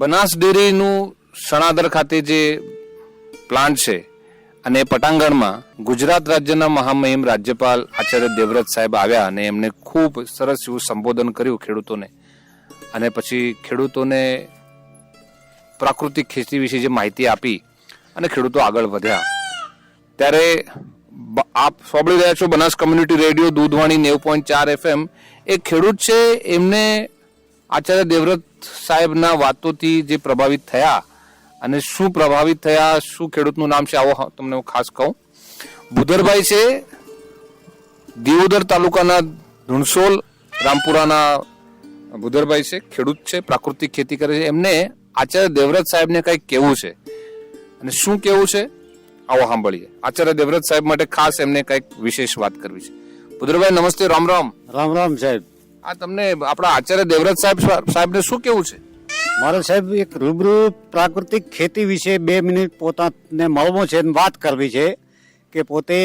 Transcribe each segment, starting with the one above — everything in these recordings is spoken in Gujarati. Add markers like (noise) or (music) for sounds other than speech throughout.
બનાસ ડેરીનું સણાદર ખાતે જે પ્લાન્ટ છે અને પટાંગણમાં ગુજરાત રાજ્યના મહામહિમ રાજ્યપાલ આચાર્ય દેવવ્રત સાહેબ આવ્યા અને એમને ખૂબ સરસ એવું સંબોધન કર્યું ખેડૂતોને. અને પછી ખેડૂતોને પ્રાકૃતિક ખેતી વિશે જે માહિતી આપી અને ખેડૂતો આગળ વધ્યા. ત્યારે આપ સાંભળી રહ્યા છો બનાસ કમ્યુનિટી રેડિયો દૂધવાણી નેવું પોઈન્ટ ચાર એફએમ. એ ખેડૂત છે, એમને આચાર્ય દેવવ્રત સાહેબના વાતોથી જે પ્રભાવિત થયા અને શું પ્રભાવિત થયા, શું ખેડૂતનું નામ છે, આવો તમને હું ખાસ કહું. બુધરભાઈ છે દિયોદર તાલુકાના ધુણસોલ, રામપુરાના બુધરભાઈ છે, ખેડૂત છે, પ્રાકૃતિક ખેતી કરે છે. એમને આચાર્ય દેવવ્રત સાહેબને કંઈક કેવું છે. અને શું કેવું છે? આવો સાંભળીએ. આચાર્ય દેવવ્રત સાહેબ માટે ખાસ એમને કંઈક વિશેષ વાત કરવી છે. બુધરભાઈ, નમસ્તે, રામ રામ. રામ રામ સાહેબ. આ તમને આપણા આચાર્ય દેવરાજ સાહેબ સાહેબને શું કેવું છે? મારે સાહેબ એક રૂબરૂ પ્રાકૃતિક ખેતી વિશે બે મિનિટ પોતાને મળવો છે વાત કરવી છે કે પોતે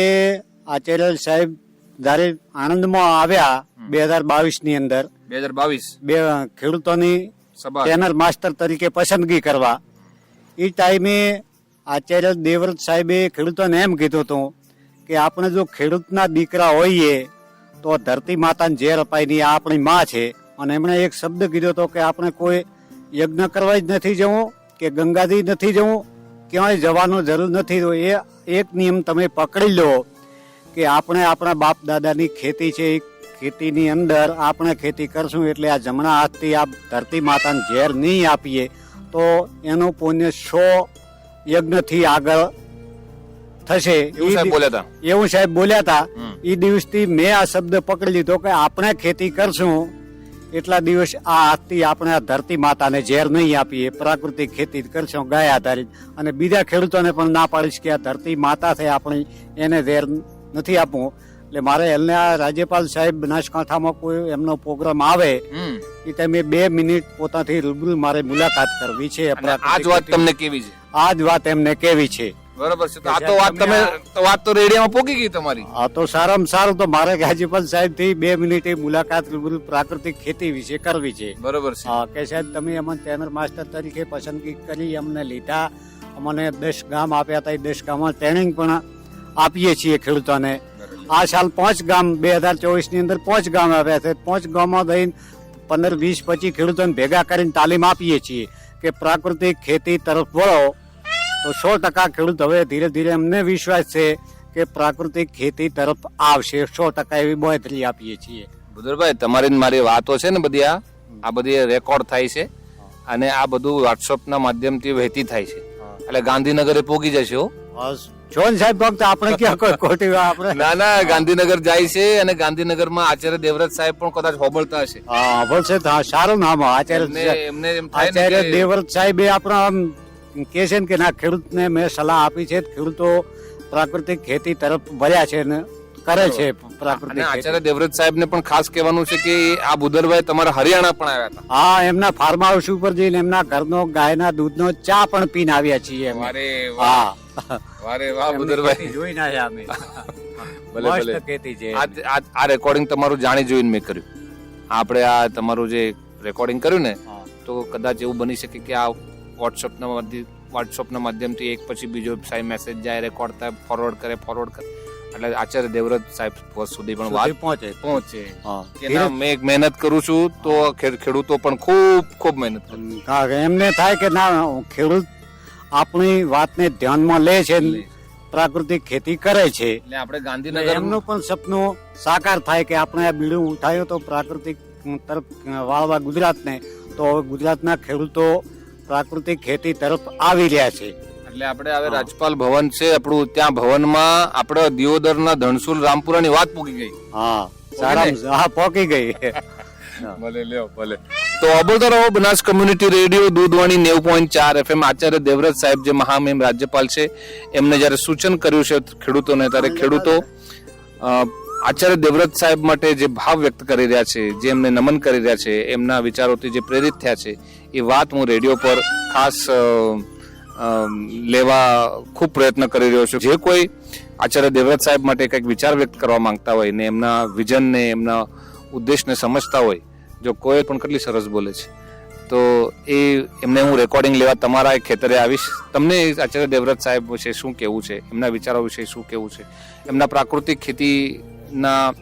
આચાર્ય સાહેબ જ્યારે આણંદમાં આવ્યા બે હજાર બાવીસની અંદર. બે હજાર બાવીસ. બે ખેડૂતોની ચેનલ માસ્ટર તરીકે પસંદગી કરવા. એ ટાઈમે આચાર્ય દેવરત સાહેબે ખેડૂતોને એમ કીધું હતું કે આપણે જો ખેડૂતના દીકરા હોઈએ તો ધરતી માતાને ઝેર અપાયની આ આપણી માં છે. અને એમણે એક શબ્દ કીધો હતો કે આપણે કોઈ યજ્ઞ કરવા જ નથી જવું કે ગંગાથી નથી જવું ક્યાંય જવાનો જરૂર નથી. તો એ એક નિયમ તમે પકડી લો કે આપણે આપણા બાપ દાદાની ખેતી છે. એ ખેતીની અંદર આપણે ખેતી કરશું એટલે આ જમણા હાથથી આ ધરતી માતાને ઝેર નહીં આપીએ. તો એનું પુણ્ય સો યજ્ઞથી આગળ થશે. એવું સાહેબ બોલ્યા હતા. એ દિવસથી મેં આ શબ્દ પકડી લીધો કે આપણે ખેતી કરશું એટલા દિવસ આ હાથથી આપણે આ ધરતી માતાને ઝેર નહીં આપીએ પ્રાકૃતિક ખેતી કરશું ગાય આધારિત. અને બીજા ખેડૂતોને પણ ના પાડીશ કે આ ધરતી માતા છે આપણી એને ઝેર નથી આપવું. એટલે મારે એમને આ રાજ્યપાલ સાહેબ બનાસકાંઠામાં કોઈ એમનો પ્રોગ્રામ આવે એ તમે બે મિનિટ પોતાથી રૂબરૂ મારે મુલાકાત કરવી છે આ જ વાત તમને કેવી છે? આ જ વાત એમને કેવી છે. બરોબર છે. તો આ તો વાત તમે તો વાત તો રેડિયામાં પોકી ગઈ તમારી. આ તો સારામાં સારું તો મારે ગાજીપત સાહેબથી બે મિનિટ મુલાકાત પ્રાકૃતિક ખેતી વિશે કરવી છે. બરોબર છે. હા કે સાહેબ તમે અમને ટ્રેનર માસ્ટર તરીકે પસંદગી કરી અમને લીધા અમને દસ ગામ આપ્યા હતા. એ દસ ગામમાં ટ્રેનિંગ પણ આપીએ છીએ ખેડૂતોને. આ સાલ પાંચ ગામ બે હજાર ચોવીસની અંદર પાંચ ગામ આવ્યા છે. પાંચ ગામમાં દઈને પંદર વીસ પચીસ ખેડૂતોને ભેગા કરીને તાલીમ આપીએ છીએ કે પ્રાકૃતિક ખેતી તરફ વળો. તો સો ટકા ખેડૂત હવે ધીરે ધીરે અમને વિશ્વાસ છે કે પ્રાકૃતિક ખેતી તરફ આવશે. સો ટકા એવી બોયતરી આપીએ છીએ. બુધરભાઈ તમારી મારી વાતો છે ને બધી આ? આ બધી રેકોર્ડ થાય છે. અને આ બધું વોટ્સઅપના માધ્યમથી વહેતી થાય છે. એટલે ગાંધીનગરે પોગી જશે? હો જોન સાહેબ આપણે ક્યાં કોઈ ખોટી આપણે? ના ના ગાંધીનગર જાય છે અને ગાંધીનગરમાં આચાર્ય દેવવ્રત સાહેબ પણ કદાચ હોબળતા હશે. હા સારું નામ આચાર્ય એમને એમ થાય આચાર્ય દેવવ્રત સાહેબ એ આપણા આમ કે છે ને કે ના ખેડૂતને મેં સલાહ આપી છે. ખેડૂતો પ્રાકૃતિક ખેતી તરફ વળ્યા છે ને કરે છે પ્રાકૃતિક આચાર્ય દેવવ્રત સાહેબ ને પણ ખાસ કહેવાનું છે કે આ બુધરભાઈ તમારા હરિયાણા પણ આવ્યા હતા. હા એમના ફાર્મ હાઉસ ઉપર જઈને એમના ઘરનો ગાયના દૂધનો ચા પણ પીને આવ્યા છીએ અમે. વાહ. વારે વાહ બુદરભાઈ જોઈને આવ્યા અમે. (laughs) ભલે ભલે. ખેતી છે આ રેકોર્ડિંગ તમારું જાણી જોઈને મેં કર્યું. આપણે આ તમારું જે રેકોર્ડિંગ કર્યું ને તો કદાચ એવું બની શકે કે આ વોટ્સઅપના માધ્યમ વોટ્સઅપના માધ્યમથી એક પછી બીજો સાહેબ મેસેજ જાય રેકોર્ડ થાય ફોરવર્ડ કરે ફોરવર્ડ કરે. એટલે આચાર્ય દેવવ્રત સાહેબ સુધી પણ વાત પહોંચે. પહોંચે. મેં એક મહેનત કરું છું તો ખેડૂતો પણ ખૂબ ખૂબ મહેનત કરે. એમને થાય કે ના ખેડૂત આપણી વાતને ધ્યાનમાં લે છે પ્રાકૃતિક ખેતી કરે છે. એટલે આપણે ગાંધીનગર એમનું પણ સપનું સાકાર થાય કે આપણે આ બીડું ઉઠાયું તો પ્રાકૃતિક તરફ વાળવા ગુજરાતને તો ગુજરાતના ખેડૂતો પ્રાકૃતિક ખેતી તરફ આવી રહ્યા છે. એટલે આપણે હવે રાજપાલ ભવન છે આપણું ત્યાં ભવનમાં આપણે દિયોદરના ધનસુલ રામપુરાની વાત પૂકી ગઈ. હા સારા હા પોકી ગઈ. (laughs) ભલે લ્યો ભલે. તો અબોલતા રહો બનાસ કમ્યુનિટી રેડિયો દૂધવાણી નેવ પોઈન્ટ ચાર એફએમ આચાર્ય દેવવ્રત સાહેબ જે મહામહિમ રાજ્યપાલ છે એમને જ્યારે સૂચન કર્યું છે ખેડૂતોને ત્યારે ખેડૂતો આચાર્ય દેવવ્રત સાહેબ માટે જે ભાવ વ્યક્ત કરી રહ્યા છે જે એમને નમન કરી રહ્યા છે એમના વિચારોથી જે પ્રેરિત થયા છે એ વાત હું રેડિયો પર ખાસ લેવા ખૂબ પ્રયત્ન કરી રહ્યો છું. જે કોઈ આચાર્ય દેવવ્રત સાહેબ માટે કંઈક વિચાર વ્યક્ત કરવા માંગતા હોય ને એમના વિઝનને એમના ઉદ્દેશને સમજતા હોય, જો કોઈ પણ કેટલી સરસ બોલે છે, તો એ એમને હું રેકોર્ડિંગ લેવા તમારા ખેતરે આવીશ. તમને આચાર્ય દેવવ્રત સાહેબ વિશે શું કેવું છે? એમના વિચારો વિશે શું કેવું છે? એમના પ્રાકૃતિક ખેતીના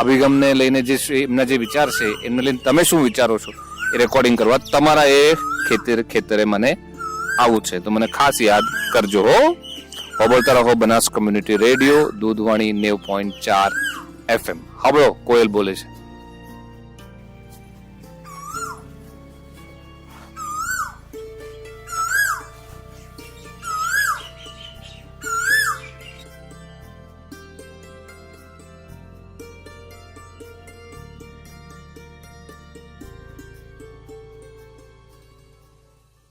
અભિગમને લઈને જે એમના જે વિચાર છે, એમને લઈને તમે શું વિચારો છો? રેકોર્ડિંગ કરવા તમારા એ ખેતર, ખેતરે મને આવું છે. તો મને ખાસ યાદ કરજો હો. હોબળતા રહો બનાસ કમ્યુનિટી રેડિયો દૂધવાણી નેવ પોઈન્ટ ચાર એફએમ હબળો, કોયલ બોલે છે.